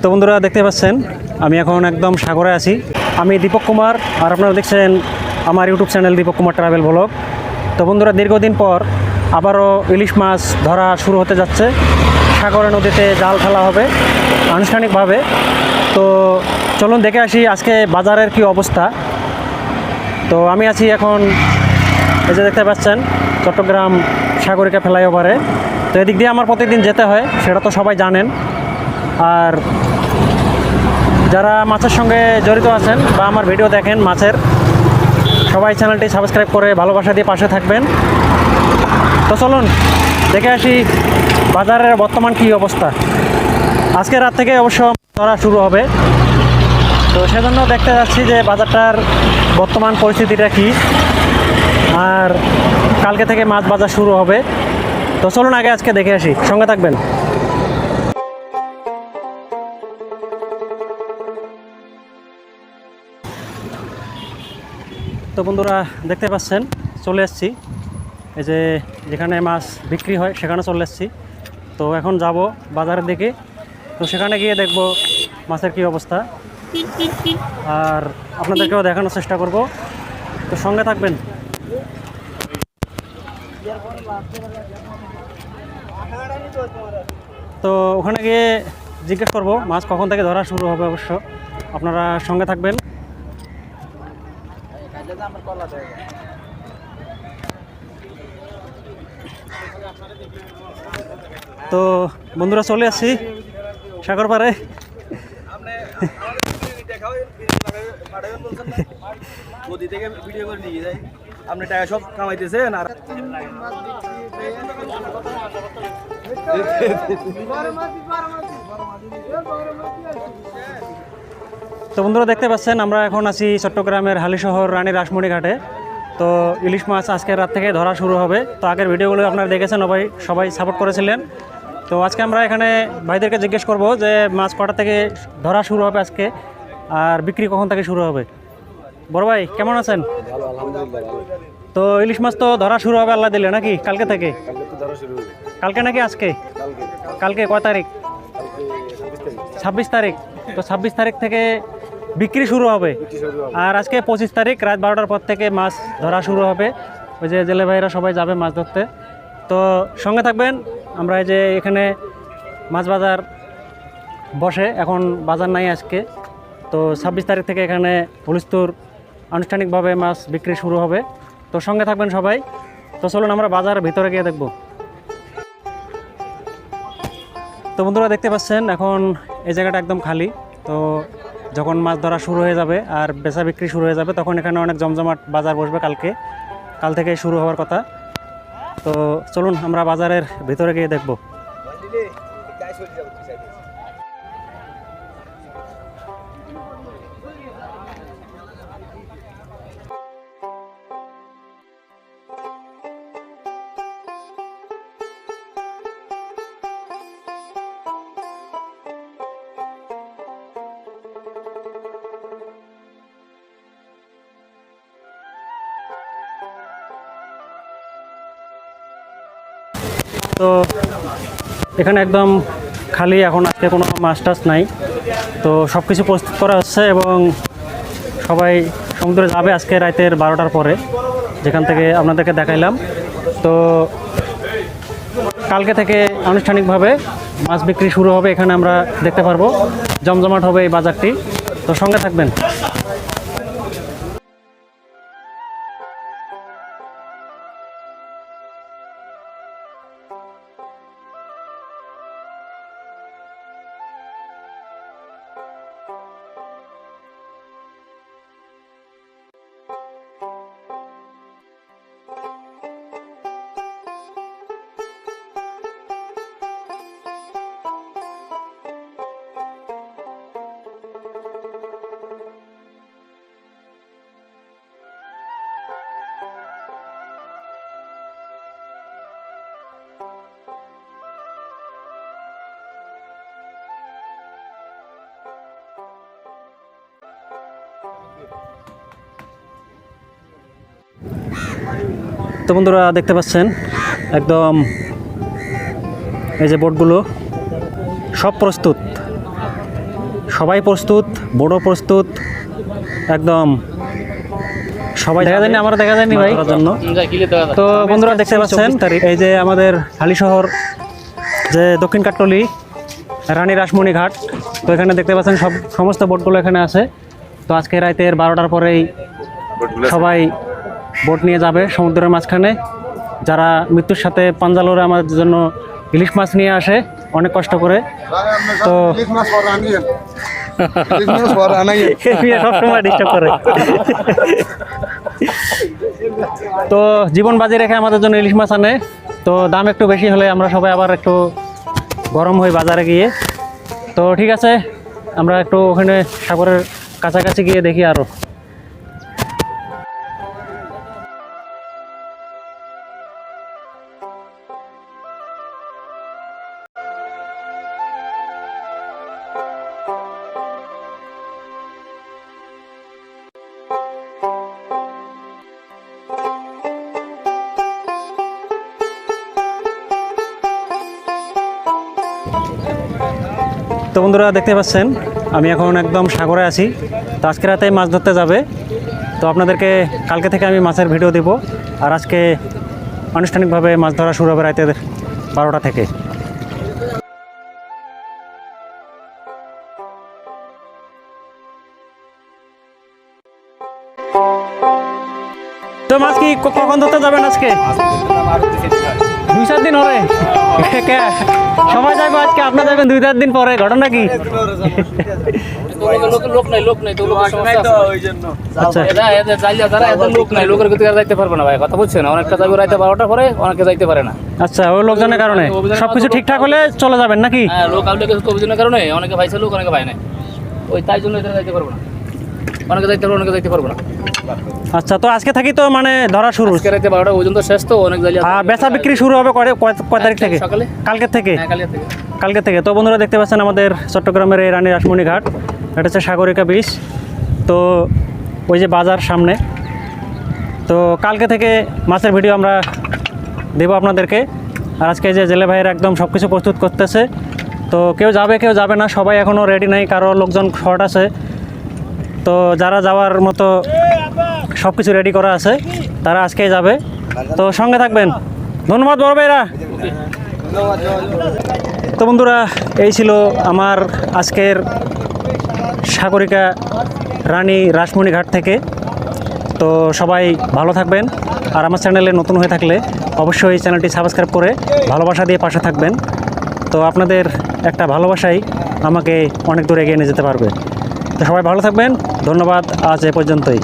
তো বন্ধুরা দেখতে পাচ্ছেন, আমি এখন একদম সাগরে আছি। আমি দীপক কুমার, আর আপনারা দেখছেন আমার YouTube channel Deepak Kumar travel vlog. তো বন্ধুরা, দীর্ঘদিন পর আবারও ইলিশ মাছ ধরা শুরু হতে যাচ্ছে। সাগরে নদীতে জাল ফেলা হবে, আনুষ্ঠানিকভাবে। তো চলুন দেখে আসি আজকে বাজারের কি অবস্থা। তো আমি আছি এখন, এই যে দেখতে পাচ্ছেন, চট্টগ্রাম সাগরিকা ফ্লাইওভারে। তো এদিক দিয়ে আমার প্রতিদিন যেতে হয়, সেটা তো সবাই জানেন। আর যারা মাছের সঙ্গে জড়িত আছেন বা আমার ভিডিও দেখেন মাছের, সবাই চ্যানেলটি সাবস্ক্রাইব করে ভালোবাসা দিয়ে পাশে থাকবেন। তো চলুন, দেখে আসি বাজারের বর্তমান কী অবস্থা। আজকে রাত থেকে অবশ্য ধরা শুরু হবে। তো সেজন্য দেখতে যাচ্ছি যে বাজারটার বর্তমান পরিস্থিতিটা কী, আর কালকে থেকে মাছ বাজার শুরু হবে। তো চলুন আগে আজকে দেখে আসি। সঙ্গে থাকবেন। তো বন্ধুরা দেখতে পাচ্ছেন, চলে এসেছি। এই যে যেখানে মাছ বিক্রি হয়, সেখানে চলে এসেছি। তো এখন যাব বাজারের দিকে। তো সেখানে গিয়ে দেখব মাছের কী অবস্থা। আর আপনাদেরকেও দেখানোর চেষ্টা করব। তো সঙ্গে থাকবেন। তো ওখানে গিয়ে জিজ্ঞেস করব, মাছ কখন থেকে ধরা শুরু হবে অবশ্য। আপনারা সঙ্গে থাকবেন। তো বন্ধুরা চলে আসছি সাগর পাড়ে নদী থেকে ভিডিও করে নিয়ে যাই আপনি টাকা সব কামাইতেছেন আর তো বন্ধুরা দেখতে পাচ্ছেন আমরা এখন আছি চট্টগ্রামের হালিশহর রানী রাসমণি ঘাটে। তো ইলিশ মাছ আজকে রাত থেকে ধরা শুরু হবে। তো আগের ভিডিওগুলো আপনারা দেখেছেন সবাই সবাই সাপোর্ট করেছিলেন। তো আজকে আমরা এখানে ভাইদেরকে জিজ্ঞেস করব যে মাছ কটা থেকে ধরা শুরু হবে আজকে আর বিক্রি কখন থেকে শুরু হবে? বড় ভাই কেমন আছেন? তো ইলিশ মাছ তো ধরা শুরু হবে আল্লাহ দিলে নাকি কালকে থেকে? কালকে নাকি আজকে? কালকে। কয় তারিখ। ছাব্বিশ তারিখ। তো ছাব্বিশ তারিখ থেকে বিক্রি শুরু হবে। আর আজকে পঁচিশ তারিখ রাত বারোটার পর থেকে মাছ ধরা শুরু হবে। ওই যে জেলে ভাইরা সবাই যাবে মাছ ধরতে। তো সঙ্গে থাকবেন আমরা এই যে এখানে মাছ বাজার বসে এখন বাজার নাই আজকে। তো ছাব্বিশ তারিখ থেকে এখানে পুলিশতুর আনুষ্ঠানিকভাবে মাছ বিক্রি শুরু হবে। তো সঙ্গে থাকবেন সবাই। তো চলুন আমরা বাজার ভিতরে গিয়ে দেখব। তো বন্ধুরা দেখতে পাচ্ছেন এখন এই জায়গাটা একদম খালি। তো যখন মাছ ধরা শুরু হয়ে যাবে আর বেচা বিক্রি শুরু হয়ে যাবে, তখন এখানে অনেক জমজমাট বাজার বসবে কালকে। কাল থেকে শুরু হওয়ার কথা। তো চলুন, আমরা বাজারের ভিতরে গিয়ে দেখব। তো এখানে একদম খালি এখন আজকে কোনো মাছ টাছ নাই। তো সব কিছু প্রস্তুত করা হচ্ছে এবং সবাই সমুদ্রে যাবে আজকে রাতের বারোটার পরে, যেখান থেকে আপনাদেরকে দেখাইলাম। তো কালকে থেকে আনুষ্ঠানিকভাবে মাছ বিক্রি শুরু হবে, এখানে আমরা দেখতে পারব। জমজমাট হবে এই বাজারটি। তো সঙ্গে থাকবেন। তো বন্ধুরা দেখতে পাচ্ছেন একদম এই যে বোটগুলো সব প্রস্তুত। সবাই প্রস্তুত বড় প্রস্তুত একদম সবাই দেখা যায়নি আমরা দেখা যায়নি ভাই। জন্য। তো বন্ধুরা দেখতে পাচ্ছেন এই যে আমাদের হালি শহর যে দক্ষিণ কাট্টলি রানী রাসমণি ঘাট তো এখানে দেখতে পাচ্ছেন সব সমস্ত বোটগুলো এখানে আছে। তো আজকে রাতের বারোটার পরেই সবাই বোট নিয়ে যাবে সমুদ্রের মাঝখানে। যারা মৃত্যুর সাথে পাঞ্জালোরে আমাদের জন্য ইলিশ মাছ নিয়ে আসে, অনেক কষ্ট করে। তো সবসময় ডিস্টার্ব করে। তো জীবন বাজি রেখে আমাদের জন্য ইলিশ মাছ আনে। তো দাম একটু বেশি হলে আমরা সবাই আবার একটু গরম হই বাজারে গিয়ে। তো ঠিক আছে, আমরা একটু ওখানে সাগরের কাছাকাছি গিয়ে দেখি আরও তো বন্ধুরা দেখতে পাচ্ছেন, আমি এখন একদম সাগরে আছি। তো আজকে রাতে মাছ ধরতে যাবে। তো আপনাদেরকে কালকে থেকে আমি মাছের ভিডিও দেবো। আর আজকে আনুষ্ঠানিকভাবে মাছ ধরা শুরু হবে রাতে বারোটা থেকে। তো কি কখন ধরতে যাবেন আজকে? দুই চার দিন কে? সবাই যাবে আজকে, আপনার যাবেন দুই চার দিন পরে, ঘটনা কি? আচ্ছা। আচ্ছা ওই লোকজনের কারণে। সবকিছু ঠিকঠাক হলে চলে যাবেন নাকি? হ্যাঁ লোক কারণে। অনেকে লোক অনেকে ভাই নাই। ওই তাই জন্য যাইতে পারব না। অনেকে যাইতে পারব অনেকে যাইতে পারব না। আচ্ছা তো আজকে থাকি তো মানে ধরা শুরু। আজকে রাইতে বারোটা পর্যন্ত শেষ তো অনেক জালিয়া আর বেচা বিক্রি শুরু হবে কয় কয়- তারিখ থেকে? সকালে? কালকের থেকে? হ্যাঁ কালিয়া থেকে। কালকে থেকে। তো বন্ধুরা দেখতে পাচ্ছেন আমাদের চট্টগ্রামের এই রানী রাসমণি ঘাট। এটা হচ্ছে সাগরিকা বীচ তো ওই যে বাজার সামনে। তো কালকে থেকে মাছের ভিডিও আমরা দেবো আপনাদেরকে। আর আজকে যে জেলে ভাইয়ের একদম সব কিছু প্রস্তুত করতেছে তো কেউ যাবে কেউ যাবে না। সবাই এখনও রেডি নাই কারও লোকজন শর্ট আছে। তো যারা যাওয়ার মতো সব কিছু রেডি করা আছে, তারা আজকেই যাবে। তো সঙ্গে থাকবেন। ধন্যবাদ বড় ভাইরা। তো বন্ধুরা, এই ছিল আমার আজকের সাগরিকা রানী রাসমণি ঘাট থেকে। তো সবাই ভালো থাকবেন। আর আমার চ্যানেলে নতুন হয়ে থাকলে অবশ্যই চ্যানেলটি সাবস্ক্রাইব করে ভালোবাসা দিয়ে পাশে থাকবেন। তো আপনাদের একটা ভালোবাসাই আমাকে অনেক দূর এগিয়ে নিয়ে যেতে পারবে। তো সবাই ভালো থাকবেন। ধন্যবাদ আজ এ পর্যন্তই।